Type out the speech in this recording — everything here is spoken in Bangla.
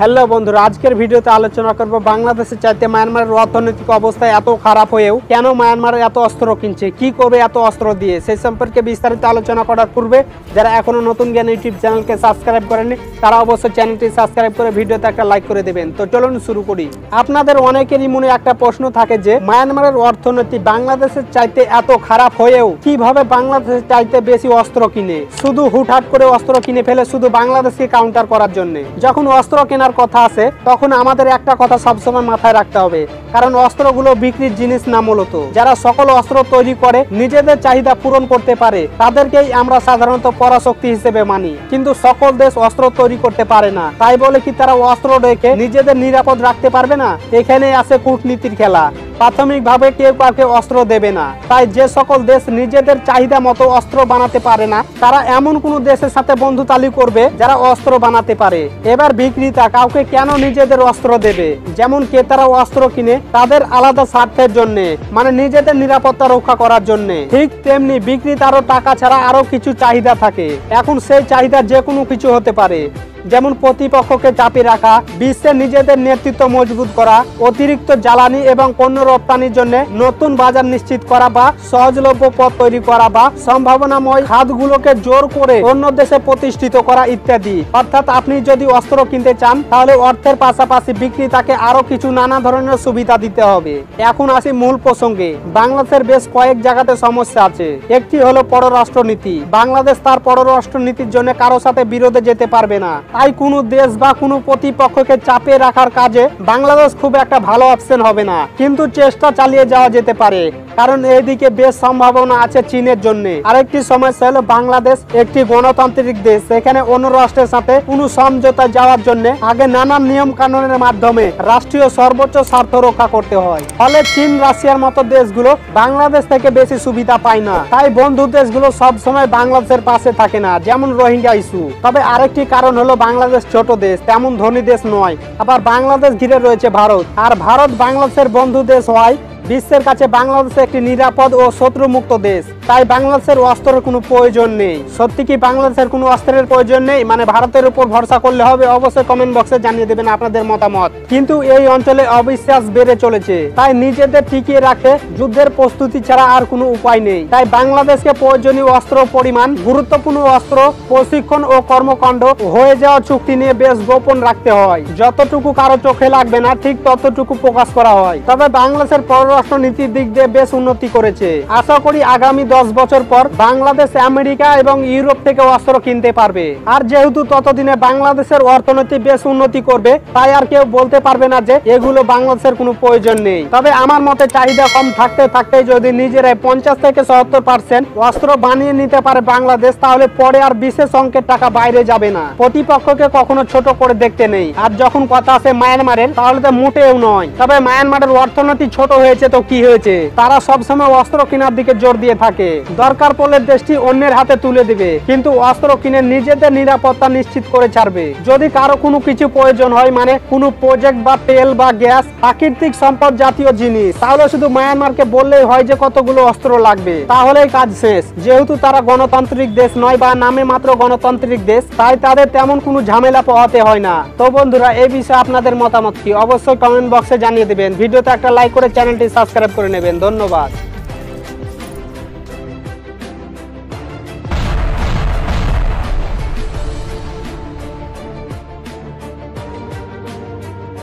হ্যালো বন্ধুরা, আজকের ভিডিওতে আলোচনা করব বাংলাদেশের চাইতে মায়ানমারের অর্থনৈতিক অবস্থা এত খারাপ হয়েও কেন মায়ানমার এত অস্ত্র কিনছে, কি করবে এত অস্ত্র দিয়ে? সেই সম্পর্কে বিস্তারিত আলোচনা করার পূর্বে যারা এখনও নতুন জ্ঞান ইউটিউব চ্যানেলকে সাবস্ক্রাইব করেননি, তারা অবশ্যই চ্যানেলটি সাবস্ক্রাইব করে ভিডিওতে একটা লাইক করে দেবেন। তো চলুন শুরু করি। আপনাদের অনেকেরই মনে একটা প্রশ্ন থাকে যে, মায়ানমারের অর্থনীতি বাংলাদেশের চাইতে এত খারাপ হয়েও কীভাবে বাংলাদেশের চাইতে বেশি অস্ত্র কিনে? শুধু হুটহাট করে অস্ত্র কিনে ফেলে শুধু বাংলাদেশকে কাউন্টার করার জন্য। যখন অস্ত্র কেনার কথা আছে, তখন আমাদের একটা কথা সবসময় মাথায় রাখতে হবে। কারণ অস্ত্রগুলো বিক্রির জিনিস না মূলত। যারা সকল অস্ত্র তৈরি করে, নিজেদের চাহিদা পূরণ করতে পারে, তাদেরকেই আমরা সাধারণত পরাশক্তি হিসেবে মানি। কিন্তু সকল দেশ অস্ত্র তৈরি করতে পারে না। তাই বলে কি তারা অস্ত্র রেখে নিজেদের নিরাপদ রাখতে পারবে না? এখানে আছে কূটনীতির খেলা। প্রাথমিকভাবে কেউ কাউকে অস্ত্র দেবে না। তাই যে সকল দেশ নিজেদের চাহিদা মতো অস্ত্র বানাতে পারে না, তারা এমন কোন দেশের সাথে বন্ধু তালি করবে যারা অস্ত্র বানাতে পারে। এবার বিক্রেতা কাউকে কেন নিজেদের অস্ত্র দেবে? যেমন ক্রেতারা অস্ত্র কিনে তাদের আলাদা স্বার্থের জন্য মানে নিজেদের নিরাপত্তা রক্ষা করার জন্য। ঠিক তেমনি বিক্রেতারও টাকা ছাড়া আরও কিছু চাহিদা থাকে। এখন সেই চাহিদা যে কোনো কিছু হতে পারে। যেমন প্রতিপক্ষকে চাপে রাখা বিশ্বে নিজেদের নেতৃত্ব মজবুত করা, অতিরিক্ত জ্বালানি এবং পণ্য রপ্তানির জন্য নতুন বাজার নিশ্চিত করা বা সহজলভ্য পথ তৈরি করা বা সম্ভাবনাময় খাতগুলোকে জোর করে অন্য দেশে প্রতিষ্ঠিত করা ইত্যাদি। অর্থাৎ আপনি যদি অস্ত্র কিনতে চান, তাহলে অর্থের পাশাপাশি বিক্রেতাকে আরও কিছু নানা ধরনের সুবিধা দিতে হবে। এখন আসি মূল প্রসঙ্গে। বাংলাদেশের বেশ কয়েক জায়গাতে সমস্যা আছে। একটি হলো পররাষ্ট্রনীতি। বাংলাদেশ তার পররাষ্ট্রনীতির জন্য কারও সাথে বিরোধে যেতে পারবে না। তাই কোনো দেশ বা কোনো প্রতিপক্ষকে চাপে রাখার কাজে বাংলাদেশ খুব একটা ভালো অপশন হবে না। কিন্তু চেষ্টা চালিয়ে যাওয়া যেতে পারে। কারণ এইদিকে বেশ সম্ভাবনা আছে চীনের জন্য। আরেকটি সমস্যা হলো বাংলাদেশ একটি গণতান্ত্রিক দেশ। এখানে অন্য রাষ্ট্রের সাথে কোনো সমঝোতা যাওয়ার জন্য আগে নানান নিয়ম কানুনের মাধ্যমে রাষ্ট্রীয় সর্বোচ্চ স্বার্থ রক্ষা করতে হয়। ফলে চীন, রাশিয়ার মতো দেশগুলো বাংলাদেশ থেকে বেশি সুবিধা পায় না। তাই বন্ধু দেশগুলো সব সময় বাংলাদেশের পাশে থাকে না, যেমন রোহিঙ্গা ইস্যু। তবে আরেকটি কারণ হলো বাংলাদেশ ছোট দেশ, তেমন ধনী দেশ নয়। আবার বাংলাদেশ ঘিরে রয়েছে ভারত। আর ভারত বাংলাদেশের বন্ধু দেশ হয় বিশ্বের কাছে বাংলাদেশ একটি নিরাপদ ও শত্রুমুক্ত দেশ। তাই বাংলাদেশের অস্ত্রের কোনো প্রয়োজন নেই। সত্যি কি বাংলাদেশের কোনো অস্ত্রের প্রয়োজন নেই? মানে ভারতের উপর ভরসা করলে হবে? অবশ্যই কমেন্ট বক্সে জানিয়ে দেবেন আপনাদের মতামত। কিন্তু এই অঞ্চলে অবিশ্বাস বেড়ে চলেছে। তাই নিজেদের টিকিয়ে রাখে যুদ্ধের প্রস্তুতি ছাড়া আর কোনো উপায় নেই। তাই বাংলাদেশকে প্রয়োজনীয় অস্ত্র পরিমাণ, গুরুত্বপূর্ণ অস্ত্র, প্রশিক্ষণ ও কর্মকাণ্ড হয়ে যাওয়া চুক্তি নিয়ে বেশ গোপন রাখতে হয়। যতটুকু কারও চোখে লাগবে না, ঠিক ততটুকু প্রকাশ করা হয়। তবে বাংলাদেশের পররাষ্ট্র নীতির দিক দিয়ে বেশ উন্নতি করেছে। আশা করি আগামী দশ বছর পর বাংলাদেশ, আমেরিকা এবং ইউরোপ থেকে অস্ত্র কিনতে পারবে। আর যেহেতু ততদিনে বাংলাদেশের অর্থনীতি বেশ উন্নতি করবে, তাই আর কেউ বলতে পারবে না যে এগুলো বাংলাদেশের কোনো প্রয়োজন নেই। তবে আমার মতে চাহিদা কম থাকতে থাকতে যদি নিজেরাই পঞ্চাশ থেকে সত্তর পার্সেন্ট অস্ত্র বানিয়ে নিতে পারে বাংলাদেশ, তাহলে পরে আর বিশেষ অঙ্কের টাকা বাইরে যাবে না। প্রতিপক্ষকে কখনো ছোট করে দেখতে নেই। আর যখন কথা আছে মায়ানমারের, তাহলে তো মোটেও নয়। তবে মায়ানমারের অর্থনীতি ছোট হয়েছে তো কি হয়েছে? তারা সবসময় অস্ত্র কেনার দিকে জোর দিয়ে থাকে। দরকার পড়লে দেশটি অন্যের হাতে তুলে দিবে, কিন্তু অস্ত্র কিনে নিজেদের নিরাপত্তা নিশ্চিত করে ছাড়বে। যদি কারও কোনো কিছু প্রয়োজন হয় মানে কোনো প্রজেক্ট বা তেল বা গ্যাস, প্রাকৃতিক সম্পদ জাতীয় জিনিস, তাহলে শুধু মায়ানমারকে বললেই হয় যে কতগুলো অস্ত্র লাগবে। তাহলেই কাজ শেষ। যেহেতু তারা গণতান্ত্রিক দেশ নয় বা নামে মাত্র গণতান্ত্রিক দেশ, তাই তাদের তেমন কোনো ঝামেলা পোহাতে হয় না। তো বন্ধুরা এই বিষয়ে আপনাদের মতামত কি? অবশ্যই কমেন্ট বক্সে জানিয়ে দেবেন। ভিডিওতে একটা লাইক করে চ্যানেলটি সাবস্ক্রাইব করে নেবেন। ধন্যবাদ।